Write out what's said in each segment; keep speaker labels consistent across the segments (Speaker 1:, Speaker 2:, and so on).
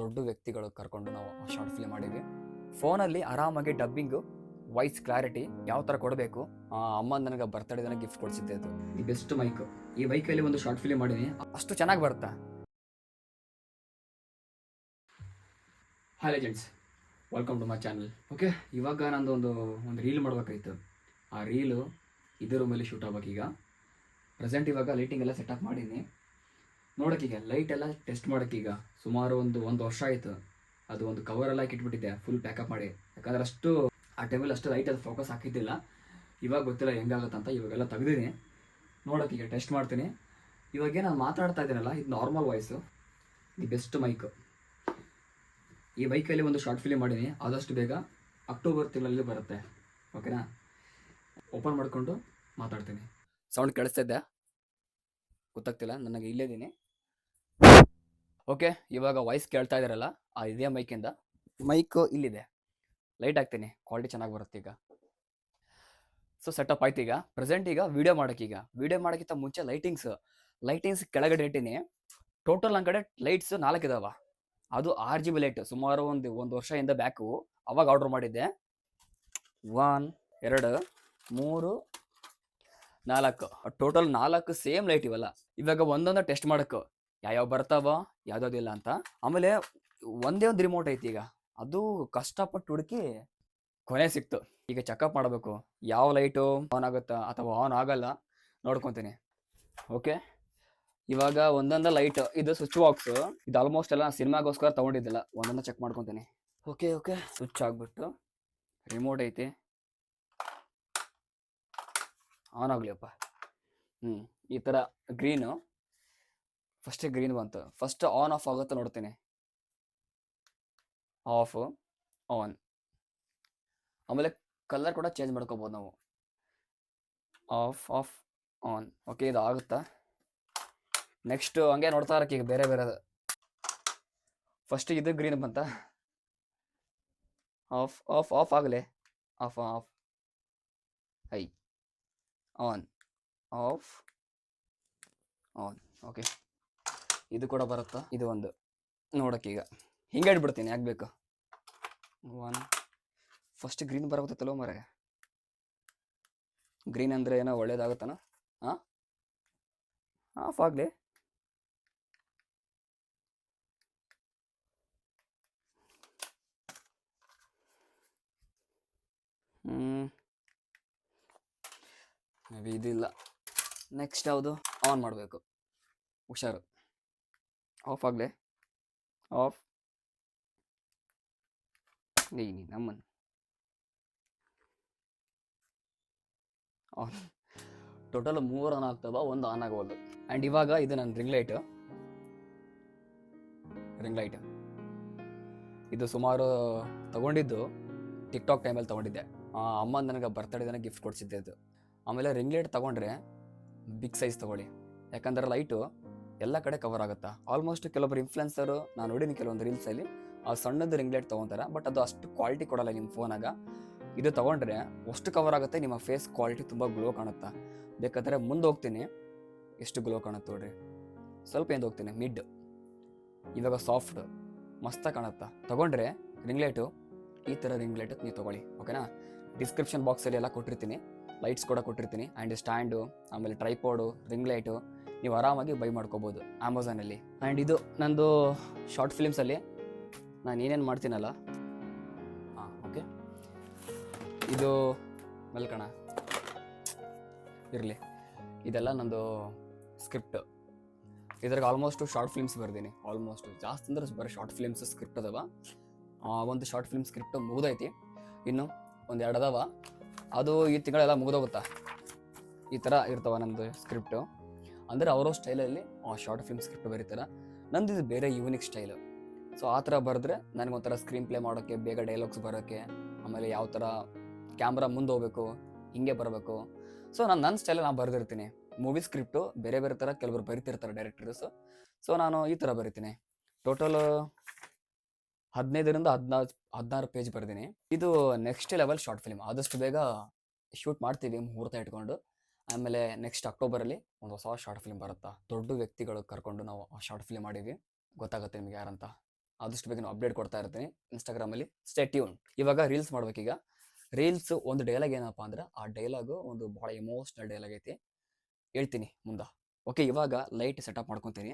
Speaker 1: ದೊಡ್ಡ ವ್ಯಕ್ತಿಗಳು ಕರ್ಕೊಂಡು ನಾವು ಶಾರ್ಟ್ ಫಿಲ್ಮ್ ಮಾಡಿದ್ವಿ. ಫೋನಲ್ಲಿ ಆರಾಮಾಗಿ ಡಬ್ಬಿಂಗು ವಾಯ್ಸ್ ಕ್ಲಾರಿಟಿ ಯಾವ ಥರ ಕೊಡಬೇಕು? ಅಮ್ಮ ನನಗೆ ಬರ್ತಡೇ ದಿನ ಗಿಫ್ಟ್ ಕೊಡಿಸಿದ್ದೆ ಅದು. ಈ ಬೆಸ್ಟ್ ಮೈಕ್ ಈ ಬೈಕಲ್ಲಿ ಒಂದು ಶಾರ್ಟ್ ಫಿಲ್ಮ್ ಮಾಡೀನಿ. ಅಷ್ಟು ಚೆನ್ನಾಗಿ ಬರುತ್ತಾ. Hi gents welcome to my channel okay ಇವಾಗ ನಂದು ಒಂದು ಒಂದು ರೀಲ್ ಮಾಡಬೇಕಾಯ್ತು. ಆ ರೀಲು ಇದರ ಮೇಲೆ ಶೂಟ್ ಈಗ ಪ್ರೆಸೆಂಟ್ ಇವಾಗ ಲೈಟಿಂಗ್ ಎಲ್ಲ ಸೆಟಪ್ ಮಾಡೀನಿ. ನೋಡೋಕ್ಕೀಗ ಲೈಟ್ ಎಲ್ಲ ಟೆಸ್ಟ್ ಮಾಡೋಕ್ಕೀಗ ಸುಮಾರು ಒಂದು ಒಂದು ವರ್ಷ ಆಯಿತು. ಅದು ಒಂದು ಕವರ್ ಎಲ್ಲ ಇಟ್ಬಿಟ್ಟಿದ್ದೆ ಫುಲ್ ಪ್ಯಾಕಪ್ ಮಾಡಿ. ಯಾಕಂದ್ರೆ ಅಷ್ಟು, ಆ ಟೈಮಲ್ಲಿ ಅಷ್ಟು ಲೈಟ್ ಅದು ಫೋಕಸ್ ಹಾಕಿದ್ದಿಲ್ಲ. ಇವಾಗ ಗೊತ್ತಿಲ್ಲ ಹೆಂಗಾಗುತ್ತಂತ, ಇವಾಗೆಲ್ಲ ನೋಡೋಕೆ ಈಗ ಟೆಸ್ಟ್ ಮಾಡ್ತೀನಿ. ಇವಾಗ ನಾನು ಮಾತಾಡ್ತಾ ಇದ್ದೀನಲ್ಲ, ಇದು normal voice the best mic ಈ ಬೈಕಲ್ಲಿ ಒಂದು ಶಾರ್ಟ್ ಫಿಲಿಮ್ ಮಾಡೀನಿ. ಆದಷ್ಟು ಬೇಗ ಅಕ್ಟೋಬರ್ ತಿಂಗಳಲ್ಲಿ ಬರುತ್ತೆ. ಓಕೆನಾ ಓಪನ್ ಮಾಡಿಕೊಂಡು ಮಾತಾಡ್ತೀನಿ. ಸೌಂಡ್ ಕೇಳಿಸ್ತಾ ಇದ್ದೆ ಗೊತ್ತಾಗ್ತಿಲ್ಲ, ನನಗೆ ಇಲ್ಲೇದೀನಿ ಓಕೆ, ಇವಾಗ ವಾಯ್ಸ್ ಕೇಳ್ತಾ ಇದ್ದಾರಲ್ಲ ಆ ಇದೇ ಮೈಕಿಂದ ಮೈಕ್ ಇಲ್ಲಿದೆ. ಲೈಟ್ ಹಾಕ್ತೀನಿ ಕ್ವಾಲಿಟಿ ಚೆನ್ನಾಗಿ ಬರುತ್ತೆ ಈಗ. ಸೊ ಸೆಟಪ್ ಆಯ್ತು ಈಗ. ಪ್ರೆಸೆಂಟ್ ಈಗ ವಿಡಿಯೋ ಈಗ. ವಿಡಿಯೋ ಮಾಡೋಕ್ಕಿಂತ ಮುಂಚೆ ಲೈಟಿಂಗ್ಸ್ ಲೈಟಿಂಗ್ಸ್ ಕೆಳಗಡೆ ಇಟ್ಟಿನಿ. ಟೋಟಲ್ ನನ್ನ ಕಡೆ ಲೈಟ್ಸ್ ನಾಲ್ಕು ಇದಾವ. ಅದು ಆರ್ ಜಿ ಬಿ ಲೈಟ್ ಸುಮಾರು ಒಂದು ಒಂದು ವರ್ಷದಿಂದ ಬ್ಯಾಕು ಅವಾಗ ಆರ್ಡ್ರ್ ಮಾಡಿದ್ದೆ. ಒನ್ ಎರಡು, ಮೂರು, ನಾಲ್ಕು. ಟೋಟಲ್ ನಾಲ್ಕು ಸೇಮ್ ಲೈಟ್ ಇವೆಲ್ಲ. ಇವಾಗ ಒಂದೊಂದು ಟೆಸ್ಟ್ ಮಾಡಕ್ಕೆ ಯಾವ್ಯಾವ ಬರ್ತಾವ ಯಾವ್ದಾವ್ದಿಲ್ಲ ಅಂತ. ಆಮೇಲೆ ಒಂದೇ ಒಂದು ರಿಮೋಟ್ ಐತಿ ಈಗ. ಅದು ಕಷ್ಟಪಟ್ಟು ಹುಡುಕಿ ಕೊನೆ ಸಿಕ್ತು. ಈಗ ಚೆಕಪ್ ಮಾಡಬೇಕು. ಯಾವ ಲೈಟು ಆನ್ ಆಗುತ್ತಾ ಅಥವಾ ಆನ್ ಆಗಲ್ಲ ನೋಡ್ಕೊತೀನಿ. ಓಕೆ ಇವಾಗ ಒಂದೊಂದು ಲೈಟ್ ಇದು ಸ್ವಿಚ್ ಬಾಕ್ಸ್ ಇದು ಆಲ್ಮೋಸ್ಟ್ ಎಲ್ಲ ಸಿನಿಮಾಗೋಸ್ಕರ ತಗೊಂಡಿದ್ದಿಲ್ಲ. ಒಂದೊಂದು ಚೆಕ್ ಮಾಡ್ಕೊತೀನಿ. ಓಕೆ ಓಕೆ ಸ್ವಿಚ್ ಆಗ್ಬಿಟ್ಟು ರಿಮೋಟ್ ಐತಿ. ಆನ್ ಆಗ್ಲಿಯಪ್ಪ ಹ್ಞೂ ಈ ಥರ ಗ್ರೀನು ಫಸ್ಟೇ ಗ್ರೀನ್ ಬಂತು. ಫಸ್ಟ್ ಆನ್ ಆಫ್ ಆಗುತ್ತೆ ನೋಡ್ತೀನಿ. ಆಫ್ ಆನ್ ಆಮೇಲೆ ಕಲರ್ ಕೂಡ ಚೇಂಜ್ ಮಾಡ್ಕೋಬೋದು ನಾವು. ಆಫ್ ಆಫ್ ಆನ್ ಓಕೆ ಇದು ಆಗುತ್ತಾ? ನೆಕ್ಸ್ಟ್ ಹಂಗೆ ನೋಡ್ತಾ ಇರಕ್ಕೆ ಈಗ ಬೇರೆ ಬೇರೆ. ಫಸ್ಟ್ ಇದು ಗ್ರೀನ್ ಬಂತ? ಆಫ್ ಆಫ್ ಆಫ್ ಆಗಲೇ? Off off I on off on okay ಇದು ಕೂಡ ಬರುತ್ತಾ? ಇದು ಒಂದು. ನೋಡೋಕ್ಕೀಗ ಹಿಂಗೆ ಇಟ್ಬಿಡ್ತೀನಿ ಯಾಕೆ ಬೇಕು ಒನ್ ಫಸ್ಟ್ ಗ್ರೀನ್ ಬರಕತ್ತಲ್ಲೋ ಮರ ಗ್ರೀನ್ ಅಂದರೆ ಏನೋ ಒಳ್ಳೇದಾಗುತ್ತಾನ? ಹಾಂ? ಆಫ್ ಆಗಲಿ. ಹ್ಞೂ ಇದಿಲ್ಲ ನೆಕ್ಸ್ಟ್ ಯಾವುದು? ಆನ್ ಮಾಡಬೇಕು. ಹುಷಾರು. ಆಫ್ ಆಗಲೇ? ಆಫ್ ನೀ ನಮ್ಮನ್ನು ಆನ್ ಟೋಟಲ್ ಮೂರು ಆನ್ ಆಗ್ತವ ಒಂದು ಆನ್ ಆಗೋದು ಆ್ಯಂಡ್ ಇವಾಗ ಇದು ನನ್ನ ರಿಂಗ್ ಲೈಟ್ ರಿಂಗ್ ಲೈಟ್ ಇದು ಸುಮಾರು ತಗೊಂಡಿದ್ದು ಟಿಕ್ಟಾಕ್ ಟೈಮಲ್ಲಿ ತೊಗೊಂಡಿದ್ದೆ. ಅಮ್ಮ ನನಗೆ ಬರ್ತಡೇ ದಿನ ಗಿಫ್ಟ್ ಕೊಡಿಸಿದ್ದೆ ಅದು. ಆಮೇಲೆ ರಿಂಗ್ ಲೈಟ್ ತಗೊಂಡ್ರೆ ಬಿಗ್ ಸೈಜ್ ತೊಗೊಳ್ಳಿ. ಯಾಕಂದ್ರೆ ಲೈಟು ಎಲ್ಲ ಕಡೆ ಕವರ್ ಆಗುತ್ತಾ? ಆಲ್ಮೋಸ್ಟ್ ಕೆಲವೊಬ್ರು ಇನ್ಫ್ಲುಯೆನ್ಸರು ನಾನು ನೋಡಿನಿ ಕೆಲವೊಂದು ರೀಲ್ಸಲ್ಲಿ ಆ ಸಣ್ಣದು ರಿಂಗ್ ಲೈಟ್ ತೊಗೊತಾರೆ ಬಟ್ ಅದು ಅಷ್ಟು ಕ್ವಾಲಿಟಿ ಕೊಡಲ್ಲ ನಿಮ್ಮ ಫೋನಾಗ ಇದು ತೊಗೊಂಡ್ರೆ ಅಷ್ಟು ಕವರ್ ಆಗುತ್ತೆ, ನಿಮ್ಮ ಫೇಸ್ ಕ್ವಾಲಿಟಿ ತುಂಬ ಗ್ಲೋ ಕಾಣುತ್ತಾ? ಬೇಕಾದರೆ ಮುಂದೆ ಹೋಗ್ತೀನಿ. ಎಷ್ಟು ಗ್ಲೋ ಕಾಣುತ್ತೆ ನೋಡ್ರಿ. ಸ್ವಲ್ಪ ಎಂದು ಹೋಗ್ತೀನಿ ಮಿಡ್ ಇವಾಗ ಸಾಫ್ಟ್ ಮಸ್ತಾಗಿ ಕಾಣುತ್ತಾ? ತೊಗೊಂಡ್ರೆ ರಿಂಗ್ ಲೈಟು ಈ ಥರ ರಿಂಗ್ ಲೈಟ್ ನೀವು ತೊಗೊಳ್ಳಿ ಓಕೆನಾ ಡಿಸ್ಕ್ರಿಪ್ಷನ್ ಬಾಕ್ಸಲ್ಲಿ ಎಲ್ಲ ಕೊಟ್ಟಿರ್ತೀನಿ. ಲೈಟ್ಸ್ ಕೂಡ ಕೊಟ್ಟಿರ್ತೀನಿ ಆ್ಯಂಡ್ ಸ್ಟ್ಯಾಂಡು ಆಮೇಲೆ ಟ್ರೈಪೋಡು ರಿಂಗ್ ಲೈಟು ನೀವು ಆರಾಮಾಗಿ ಬೈ ಮಾಡ್ಕೋಬೋದು ಅಮೆಝಾನಲ್ಲಿ ಆ್ಯಂಡ್ ಇದು ನಂದು ಶಾರ್ಟ್ ಫಿಲಿಮ್ಸಲ್ಲಿ ನಾನು ಏನೇನು ಮಾಡ್ತೀನಲ್ಲ. ಹಾಂ ಓಕೆ ಇದು ಮಲ್ಕಣ ಇರಲಿ. ಇದೆಲ್ಲ ನಂದು ಸ್ಕ್ರಿಪ್ಟ್ ಇದ್ರಾಗ ಆಲ್ಮೋಸ್ಟ್ ಶಾರ್ಟ್ ಫಿಲ್ಮ್ಸ್ ಬರ್ದೀನಿ. ಆಲ್ಮೋಸ್ಟ್ ಜಾಸ್ತಿ ಅಂದ್ರೆ ಬರೀ ಶಾರ್ಟ್ ಫಿಲ್ಮ್ಸ್ ಸ್ಕ್ರಿಪ್ಟ್ ಅದಾವ. ಒಂದು ಶಾರ್ಟ್ ಫಿಲ್ಮ್ ಸ್ಕ್ರಿಪ್ಟ್ ಮುಗ್ದೈತಿ. ಇನ್ನು ಒಂದು ಎರಡು ಅದಾವ. ಅದು ಈ ತಿಂಗಳೆಲ್ಲ ಮುಗ್ದೋಗುತ್ತಾ? ಈ ಥರ ಇರ್ತಾವ ನಂದು ಸ್ಕ್ರಿಪ್ಟು ಅಂದರೆ ಅವರ ಸ್ಟೈಲಲ್ಲಿ ಶಾರ್ಟ್ ಫಿಲ್ಮ್ ಸ್ಕ್ರಿಪ್ಟ್ ಬರೀತಾರೆ. ನಂದು ಇದು ಬೇರೆ ಯೂನಿಕ್ ಸ್ಟೈಲು ಸೊ ಆ ಥರ ಬರೆದ್ರೆ ನನಗೊಂಥರ ಸ್ಕ್ರೀನ್ ಪ್ಲೇ ಮಾಡೋಕ್ಕೆ ಬೇಗ ಡೈಲಾಗ್ಸ್ ಬರೋಕ್ಕೆ ಆಮೇಲೆ ಯಾವ ಥರ ಕ್ಯಾಮ್ರಾ ಮುಂದೆ ಹೋಗ್ಬೇಕು, ಹಿಂಗೆ ಬರಬೇಕು. ಸೊ ನಾನು ನನ್ನ ಸ್ಟೈಲಲ್ಲಿ ನಾನು ಬರೆದಿರ್ತೀನಿ. ಮೂವಿ ಸ್ಕ್ರಿಪ್ಟು ಬೇರೆ ಬೇರೆ ಥರ ಕೆಲವರು ಬರಿತಿರ್ತಾರೆ ಡೈರೆಕ್ಟರ್ಸ್ ಸೊ ನಾನು ಈ ಥರ ಬರಿತೀನಿ. ಟೋಟಲ್ ಹದಿನೈದರಿಂದ ಹದಿನಾರು ಹದಿನಾರು ಪೇಜ್ ಬರ್ದೀನಿ. ಇದು ನೆಕ್ಸ್ಟ್ ಲೆವೆಲ್ ಶಾರ್ಟ್ ಫಿಲ್ಮ್ ಆದಷ್ಟು ಬೇಗ ಶೂಟ್ ಮಾಡ್ತೀವಿ, ಮುಹೂರ್ತ ಇಟ್ಕೊಂಡು. ಆಮೇಲೆ ನೆಕ್ಸ್ಟ್ ಅಕ್ಟೋಬರಲ್ಲಿ ಒಂದು ಹೊಸ ಶಾರ್ಟ್ ಫಿಲ್ಮ್ ಬರುತ್ತಾ? ದೊಡ್ಡ ವ್ಯಕ್ತಿಗಳು ಕರ್ಕೊಂಡು ನಾವು ಆ ಶಾರ್ಟ್ ಫಿಲ್ಮ್ ಮಾಡಿದ್ವಿ. ಗೊತ್ತಾಗುತ್ತೆ ನಿಮ್ಗೆ ಯಾರಂತ? ಆದಷ್ಟು ಬೇಗ ಅಪ್ಡೇಟ್ ಕೊಡ್ತಾ ಇರ್ತೀನಿ. ಇನ್ಸ್ಟಾಗ್ರಾಮಲ್ಲಿ ಸ್ಟೇ ಟ್ಯೂನ್ ಇವಾಗ ರೀಲ್ಸ್ ಮಾಡ್ಬೇಕೀಗ. ರೀಲ್ಸ್ ಒಂದು ಡೈಲಾಗ್ ಏನಪ್ಪ ಅಂದ್ರೆ ಆ ಡೈಲಾಗು ಒಂದು ಭಾಳ ಎಮೋಷ್ನಲ್ ಡೈಲಾಗ್ ಐತಿ. ಹೇಳ್ತೀನಿ ಮುಂದೆ. ಓಕೆ ಇವಾಗ ಲೈಟ್ ಸೆಟಪ್ ಮಾಡ್ಕೊತೀನಿ.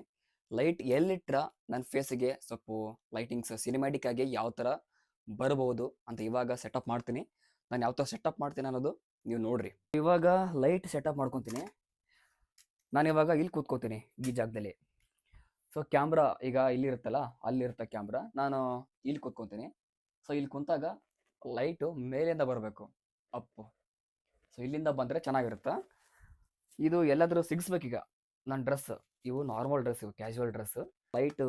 Speaker 1: ಲೈಟ್ ಎಲ್ಲಿಟ್ರ ನನ್ನ ಫೇಸಿಗೆ ಸ್ವಲ್ಪ ಲೈಟಿಂಗ್ಸ್ ಸಿನಿಮ್ಯಾಟಿಕ್ ಆಗಿ ಯಾವ ಥರ ಬರಬಹುದು ಅಂತ ಇವಾಗ ಸೆಟಪ್ ಮಾಡ್ತೀನಿ. ನಾನು ಯಾವ ಥರ ಸೆಟಪ್ ಮಾಡ್ತೀನಿ ಅನ್ನೋದು ನೀವು ನೋಡ್ರಿ. ಇವಾಗ ಲೈಟ್ ಸೆಟಪ್ ಮಾಡ್ಕೊತೀನಿ. ನಾನು ಇವಾಗ ಇಲ್ಲಿ ಕೂತ್ಕೋತೀನಿ ಈ ಜಾಗದಲ್ಲಿ. ಸೊ ಕ್ಯಾಮ್ರಾ ಈಗ ಇಲ್ಲಿರುತ್ತಲ್ಲ, ಅಲ್ಲಿರುತ್ತೆ ಕ್ಯಾಮ್ರಾ ನಾನು ಇಲ್ಲಿ ಕೂತ್ಕೊತೀನಿ. ಸೊ ಇಲ್ಲಿ ಕುಂತಾಗ ಲೈಟು ಮೇಲಿಂದ ಬರಬೇಕು. ಅಪ್ಪು. ಸೊ ಇಲ್ಲಿಂದ ಬಂದರೆ ಚೆನ್ನಾಗಿರುತ್ತೆ. ಇದು ಎಲ್ಲಾದರೂ ಸಿಗಿಸ್ಬೇಕೀಗ. ನನ್ನ ಡ್ರೆಸ್ ಇವು ನಾರ್ಮಲ್ ಡ್ರೆಸ್ ಇವು casual dress light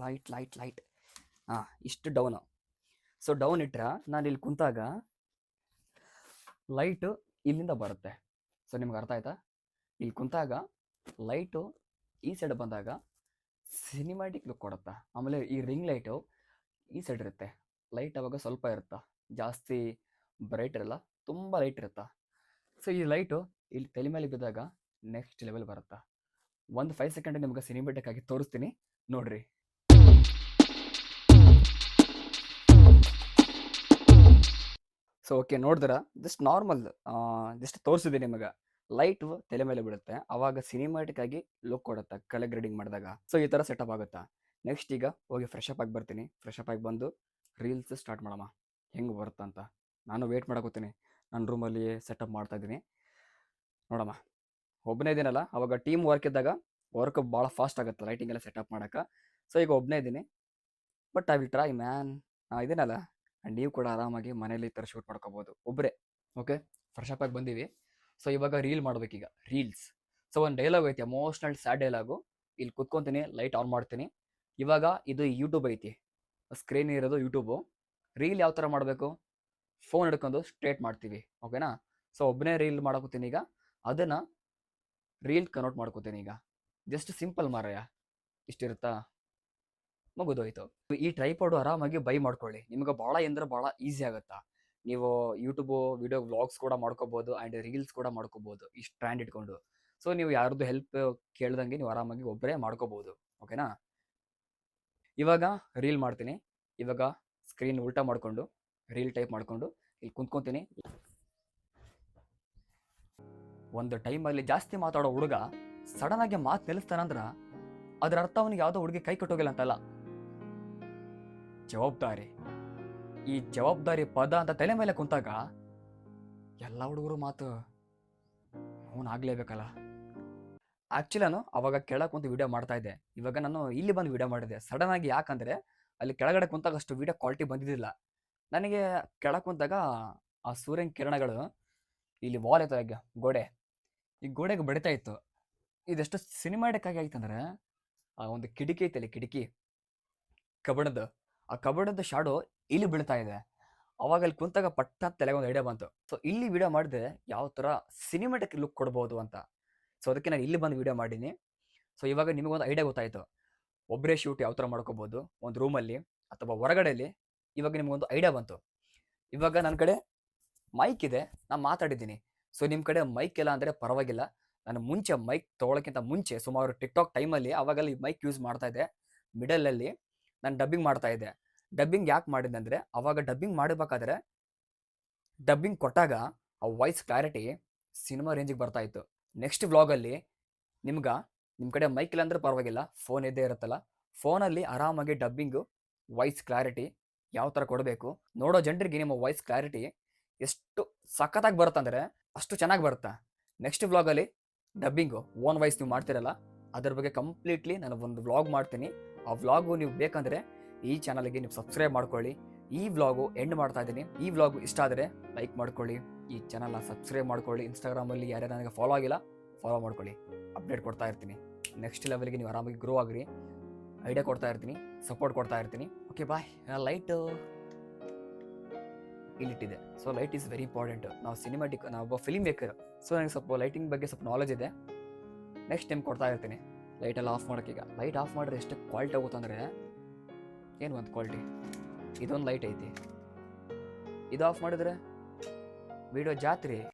Speaker 1: light light light ಹಾಂ, ಇಷ್ಟು ಡೌನು ಸೊ ಡೌನ್ ಇಟ್ಟರೆ ನಾನು ಇಲ್ಲಿ ಕುಂತಾಗ ಲೈಟು ಇಲ್ಲಿಂದ ಬರುತ್ತೆ. ಸೊ ನಿಮ್ಗೆ ಅರ್ಥ ಆಯ್ತಾ? ಇಲ್ಲಿ ಕುಂತಾಗ ಲೈಟು ಈ ಸೈಡ್ ಬಂದಾಗ ಸಿನಿಮ್ಯಾಟಿಕ್ ಲುಕ್ ಕೊಡುತ್ತೆ? ಆಮೇಲೆ ಈ ರಿಂಗ್ ಲೈಟು ಈ ಸೈಡ್ ಇರುತ್ತೆ. ಲೈಟ್ ಅವಾಗ ಸ್ವಲ್ಪ ಇರುತ್ತಾ? ಜಾಸ್ತಿ ಬ್ರೈಟ್ ಇರಲ್ಲ, ತುಂಬ ಲೈಟ್ ಇರುತ್ತಾ? ಸೊ ಈ ಲೈಟು ಇಲ್ಲಿ ತಲೆ ಮೇಲೆ ಬಿದ್ದಾಗ ನೆಕ್ಸ್ಟ್ ಲೆವೆಲ್ ಬರುತ್ತಾ? ಒಂದು ಫೈವ್ ಸೆಕೆಂಡ್ ನಿಮ್ಗೆ ಸಿನಿಮ್ಯಾಟಿಕ್ ಆಗಿ ತೋರಿಸ್ತೀನಿ. ನೋಡ್ರಿ. ಸೊ ಓಕೆ ನೋಡಿದ್ರ ಜಸ್ಟ್ ನಾರ್ಮಲ್ ಜಸ್ಟ್ ತೋರಿಸಿದೆ ನಿಮಗೆ. ಲೈಟ್ ತಲೆ ಮೇಲೆ ಬಿಡುತ್ತೆ. ಅವಾಗ ಸಿನಿಮಾಟಿಕ್ ಆಗಿ ಲುಕ್ ಕೊಡುತ್ತೆ ಕಲರ್ ಗ್ರೇಡಿಂಗ್ ಮಾಡಿದಾಗ. ಸೊ ಈ ಥರ ಸೆಟಪ್ ಆಗುತ್ತಾ? ನೆಕ್ಸ್ಟ್ ಈಗ ಹೋಗಿ ಫ್ರೆಶ್ ಅಪ್ ಆಗಿ ಬರ್ತೀನಿ. ಫ್ರೆಶ್ ಅಪ್ ಆಗಿ ಬಂದು ರೀಲ್ಸ್ ಸ್ಟಾರ್ಟ್ ಮಾಡಮ್ಮ. ಹೆಂಗೆ ಬರುತ್ತೆ ಅಂತ. ನಾನು ವೇಟ್ ಮಾಡಕೋತೀನಿ ನನ್ನ ರೂಮಲ್ಲಿ ಸೆಟಪ್ ಮಾಡ್ತಾ ಇದ್ದೀನಿ. ನೋಡಮ್ಮ. ಒಬ್ಬನೇ ಇದ್ದೀನಲ್ಲ, ಅವಾಗ ಟೀಮ್ ವರ್ಕ್ ಇದ್ದಾಗ ವರ್ಕ್ ಭಾಳ ಫಾಸ್ಟ್ ಆಗುತ್ತೆ ಲೈಟಿಂಗ್ ಎಲ್ಲ ಸೆಟಪ್ ಮಾಡೋಕೆ ಸೊ ಈಗ ಒಬ್ಬನೇ ಇದ್ದೀನಿ. But I will try man ಇದೀನಲ್ಲ and ನೀವು ಕೂಡ ಆರಾಮಾಗಿ ಮನೇಲಿ ಈ ಥರ ಶೂಟ್ ಮಾಡ್ಕೋಬೋದು. ಒಬ್ಬರೇ ಓಕೆ ಫ್ರೆಶ್ ಅಪ್ ಆಗಿ ಬಂದೀವಿ. ಸೊ ಇವಾಗ ರೀಲ್ ಮಾಡ್ಬೇಕೀಗ. ರೀಲ್ಸ್ ಸೊ ಒಂದು ಡೈಲಾಗ್ ಐತಿ ಎಮೋಷ್ನಲ್ ಸ್ಯಾಡ್ ಡೈಲಾಗು ಇಲ್ಲಿ ಕುತ್ಕೊತೀನಿ ಲೈಟ್ ಆನ್ ಮಾಡ್ತೀನಿ. ಇವಾಗ ಇದು ಯೂಟ್ಯೂಬ್ ಐತಿ. ಸ್ಕ್ರೀನ್ ಇರೋದು ಯೂಟ್ಯೂಬು ರೀಲ್ ಯಾವ ಥರ ಮಾಡಬೇಕು? ಫೋನ್ ಹಿಡ್ಕೊಂಡು ಸ್ಟ್ರೇಟ್ ಮಾಡ್ತೀವಿ ಓಕೆನಾ ಸೊ ಒಬ್ಬನೇ ರೀಲ್ ಮಾಡ್ಕೋತೀನಿ ಈಗ. ಅದನ್ನು ರೀಲ್ ಕನ್ವರ್ಟ್ ಮಾಡ್ಕೋತೀನಿ ಈಗ. ಜಸ್ಟ್ ಸಿಂಪಲ್ ಮಾರಯ್ಯ ಇಷ್ಟಿರುತ್ತಾ? ಮುಗಿದೋಯ್ತು. ಈ ಟ್ರೈಪಾಡು ಆರಾಮಾಗಿ ಬೈ ಮಾಡ್ಕೊಳ್ಳಿ. ನಿಮ್ಗೆ ಭಾಳ ಎಂದ್ರೆ ಭಾಳ ಈಸಿ ಆಗುತ್ತಾ? ನೀವು ಯೂಟ್ಯೂಬು ವಿಡಿಯೋ ವ್ಲಾಗ್ಸ್ ಕೂಡ ಮಾಡ್ಕೋಬಹುದು ಆ್ಯಂಡ್ ರೀಲ್ಸ್ ಕೂಡ ಮಾಡ್ಕೋಬೋದು. ಈ ಸ್ಟ್ಯಾಂಡ್ ಇಟ್ಕೊಂಡು. ಸೊ ನೀವು ಯಾರ್ದು ಹೆಲ್ಪ್ ಕೇಳ್ದಂಗೆ ನೀವು ಆರಾಮಾಗಿ ಒಬ್ಬರೇ ಮಾಡ್ಕೋಬಹುದು ಓಕೆನಾ ಇವಾಗ ರೀಲ್ ಮಾಡ್ತೀನಿ. ಇವಾಗ ಸ್ಕ್ರೀನ್ ಉಲ್ಟಾ ಮಾಡಿಕೊಂಡು ರೀಲ್ ಟೈಪ್ ಮಾಡಿಕೊಂಡು ಇಲ್ಲಿ ಕುಂತ್ಕೊತೀನಿ. ಒಂದು ಟೈಮಲ್ಲಿ ಜಾಸ್ತಿ ಮಾತಾಡೋ ಹುಡುಗ ಸಡನ್ ಆಗಿ ಮಾತು ನಿಲ್ಲಿಸ್ತಾನಂದ್ರ ಅದರ ಅರ್ಥ ಅವನಿಗೆ ಯಾವುದೋ ಹುಡುಗಿ ಕೈ ಕಟ್ಟೋಗಿಲ್ಲ ಅಂತಲ್ಲ. ಜವಾಬ್ದಾರಿ. ಈ ಜವಾಬ್ದಾರಿ ಪದ ಅಂತ ತಲೆ ಮೇಲೆ ಕುಂತಾಗ ಎಲ್ಲ ಹುಡುಗರು ಮಾತು ಆಗ್ಲೇಬೇಕಲ್ಲ ಆಕ್ಚುಲಿ ನಾನು ಅವಾಗ ಕೆಳಗೆ ಕುಂತು ವಿಡಿಯೋ ಮಾಡ್ತಾ ಇದ್ದೆ. ಇವಾಗ ನಾನು ಇಲ್ಲಿ ಬಂದು ವಿಡಿಯೋ ಮಾಡಿದೆ. ಸಡನ್ ಆಗಿ ಯಾಕಂದ್ರೆ ಅಲ್ಲಿ ಕೆಳಗಡೆ ಕುಂತಾಗ ಅಷ್ಟು ವಿಡಿಯೋ ಕ್ವಾಲಿಟಿ ಬಂದಿದ್ದಿಲ್ಲ. ನನಗೆ ಕೆಳಗೆ ಕುಂತಾಗ ಆ ಸೂರ್ಯನ ಕಿರಣಗಳು ಇಲ್ಲಿ ವಾಲ್ ಈಗ ಗೋಡೆ. ಈ ಗೋಡೆಗೆ ಬಡಿತಾ ಇತ್ತು. ಇದೆಷ್ಟು ಸಿನಿಮಾಟಿಕ್ ಆಗಿ ಆಯ್ತಂದ್ರೆ ಆ ಒಂದು ಕಿಟಕಿ ಐತಲ್ಲಿ, ಕಿಟಕಿ. ಕಬಡದ ಆ ಕಬಡದ ಶಾಡೋ ಇಲ್ಲಿ ಬೀಳ್ತಾ ಇದೆ. ಅವಾಗ ಅಲ್ಲಿ ಕುಂತಾಗ ಪಟ್ಟ ತಲೆಗೆ ಒಂದು ಐಡಿಯಾ ಬಂತು. ಸೊ ಇಲ್ಲಿ ವಿಡಿಯೋ ಮಾಡಿದೆ ಯಾವ ಥರ ಸಿನಿಮಾಟಿಕ್ ಲುಕ್ ಕೊಡ್ಬೋದು ಅಂತ. ಸೊ ಅದಕ್ಕೆ ನಾನು ಇಲ್ಲಿ ಬಂದು ವಿಡಿಯೋ ಮಾಡೀನಿ. ಸೊ ಇವಾಗ ನಿಮಗೊಂದು ಐಡಿಯಾ ಗೊತ್ತಾಯಿತು. ಒಬ್ಬರೇ ಶೂಟ್ ಯಾವ ಥರ ಮಾಡ್ಕೋಬೋದು? ಒಂದು ರೂಮಲ್ಲಿ ಅಥವಾ ಹೊರಗಡೆಯಲ್ಲಿ? ಇವಾಗ ನಿಮಗೊಂದು ಐಡಿಯಾ ಬಂತು. ಇವಾಗ ನನ್ನ ಕಡೆ ಮೈಕ್ ಇದೆ. ನಾನು ಮಾತಾಡಿದ್ದೀನಿ. ಸೊ ನಿಮ್ಮ ಕಡೆ ಮೈಕ್ ಇಲ್ಲ ಅಂದರೆ ಪರವಾಗಿಲ್ಲ. ನಾನು ಮುಂಚೆ ಮೈಕ್ ತೊಗೊಳಕ್ಕಿಂತ ಮುಂಚೆ ಸುಮಾರು ಟಿಕ್ಟಾಕ್ ಟೈಮಲ್ಲಿ ಅವಾಗಲ್ಲಿ ಮೈಕ್ ಯೂಸ್ ಮಾಡ್ತಾ ಇದ್ದೆ. ಮಿಡಲಲ್ಲಿ ನಾನು ಡಬ್ಬಿಂಗ್ ಮಾಡ್ತಾ ಇದ್ದೆ. ಡಬ್ಬಿಂಗ್ ಯಾಕೆ ಮಾಡಿದೆ ಅಂದರೆ, ಅವಾಗ ಡಬ್ಬಿಂಗ್ ಮಾಡಬೇಕಾದ್ರೆ ಡಬ್ಬಿಂಗ್ ಕೊಟ್ಟಾಗ ಆ ವಾಯ್ಸ್ ಕ್ಲಾರಿಟಿ ಸಿನಿಮಾ ರೇಂಜಿಗೆ ಬರ್ತಾ ಇತ್ತು. ನೆಕ್ಸ್ಟ್ ವ್ಲಾಗಲ್ಲಿ ನಿಮ್ಗೆ ನಿಮ್ಮ ಕಡೆ ಮೈಕ್ ಇಲ್ಲ ಅಂದ್ರೆ ಪರವಾಗಿಲ್ಲ ಫೋನ್ ಇದ್ದೇ ಇರುತ್ತಲ್ಲ ಫೋನಲ್ಲಿ ಆರಾಮಾಗಿ ಡಬ್ಬಿಂಗು ವಾಯ್ಸ್ ಕ್ಲಾರಿಟಿ ಯಾವ ಥರ ಕೊಡಬೇಕು, ನೋಡೋ ಜನರಿಗೆ ನಿಮ್ಮ ವಾಯ್ಸ್ ಕ್ಲಾರಿಟಿ ಎಷ್ಟು ಸಖತ್ತಾಗಿ ಬರುತ್ತಂದರೆ ಅಷ್ಟು ಚೆನ್ನಾಗಿ ಬರುತ್ತೆ. ನೆಕ್ಸ್ಟ್ ವ್ಲಾಗಲ್ಲಿ ಡಬ್ಬಿಂಗು ಓನ್ ವಾಯ್ಸ್ ನೀವು ಮಾಡ್ತಿರಲ್ಲ ಅದ್ರ ಬಗ್ಗೆ ಕಂಪ್ಲೀಟ್ಲಿ ನಾನು ಒಂದು ವ್ಲಾಗ್ ಮಾಡ್ತೀನಿ. ಆ ವ್ಲಾಗು ನೀವು ಬೇಕಂದರೆ ಈ ಚಾನಲ್ಗೆ ನೀವು ಸಬ್ಸ್ಕ್ರೈಬ್ ಮಾಡ್ಕೊಳ್ಳಿ. ಈ ವ್ಲಾಗು ಎಂಡ್ ಮಾಡ್ತಾ ಇದ್ದೀನಿ. ಈ ವ್ಲಾಗು ಇಷ್ಟ ಆದರೆ ಲೈಕ್ ಮಾಡ್ಕೊಳ್ಳಿ. ಈ ಚಾನಲ್ನ ಸಬ್ಸ್ಕ್ರೈಬ್ ಮಾಡ್ಕೊಳ್ಳಿ. ಇನ್ಸ್ಟಾಗ್ರಾಮಲ್ಲಿ ಯಾರ್ಯಾರು ನನಗೆ ಫಾಲೋ ಆಗಿಲ್ಲ ಫಾಲೋ ಮಾಡ್ಕೊಳ್ಳಿ. ಅಪ್ಡೇಟ್ ಕೊಡ್ತಾ ಇರ್ತೀನಿ. ನೆಕ್ಸ್ಟ್ ಲೆವೆಲ್ಗೆ ನೀವು ಆರಾಮಾಗಿ ಗ್ರೋ ಆಗಿರಿ. ಐಡಿಯಾ ಕೊಡ್ತಾ ಇರ್ತೀನಿ. ಸಪೋರ್ಟ್ ಕೊಡ್ತಾ ಇರ್ತೀನಿ. Okay bye light ಇಲ್ಲಿಟ್ಟಿದೆ. So light is very important ನಾವು ಸಿನಿಮಾಟಿಕ್ ನಾವು ಒಬ್ಬ ಫಿಲ್ಮ್ ಮೇಕರ್ ಸೊ ನನಗೆ ಸ್ವಲ್ಪ ಲೈಟಿಂಗ್ ಬಗ್ಗೆ ಸ್ವಲ್ಪ ನಾಲೆಜ್ ಇದೆ. ನೆಕ್ಸ್ಟ್ ಟೈಮ್ ಕೊಡ್ತಾ ಇರ್ತೀನಿ. ಲೈಟೆಲ್ಲ ಆಫ್ ಮಾಡೋಕ್ಕೀಗ ಲೈಟ್ ಆಫ್ ಮಾಡಿದ್ರೆ ಎಷ್ಟು ಕ್ವಾಲಿಟಿ ಆಗುತ್ತಂದರೆ ಏನು ಒಂದು ಕ್ವಾಲಿಟಿ ಇದೊಂದು ಲೈಟ್ ಐತಿ. ಇದು ಆಫ್ ಮಾಡಿದ್ರೆ ವಿಡಿಯೋ ಜಾತ್ರೆ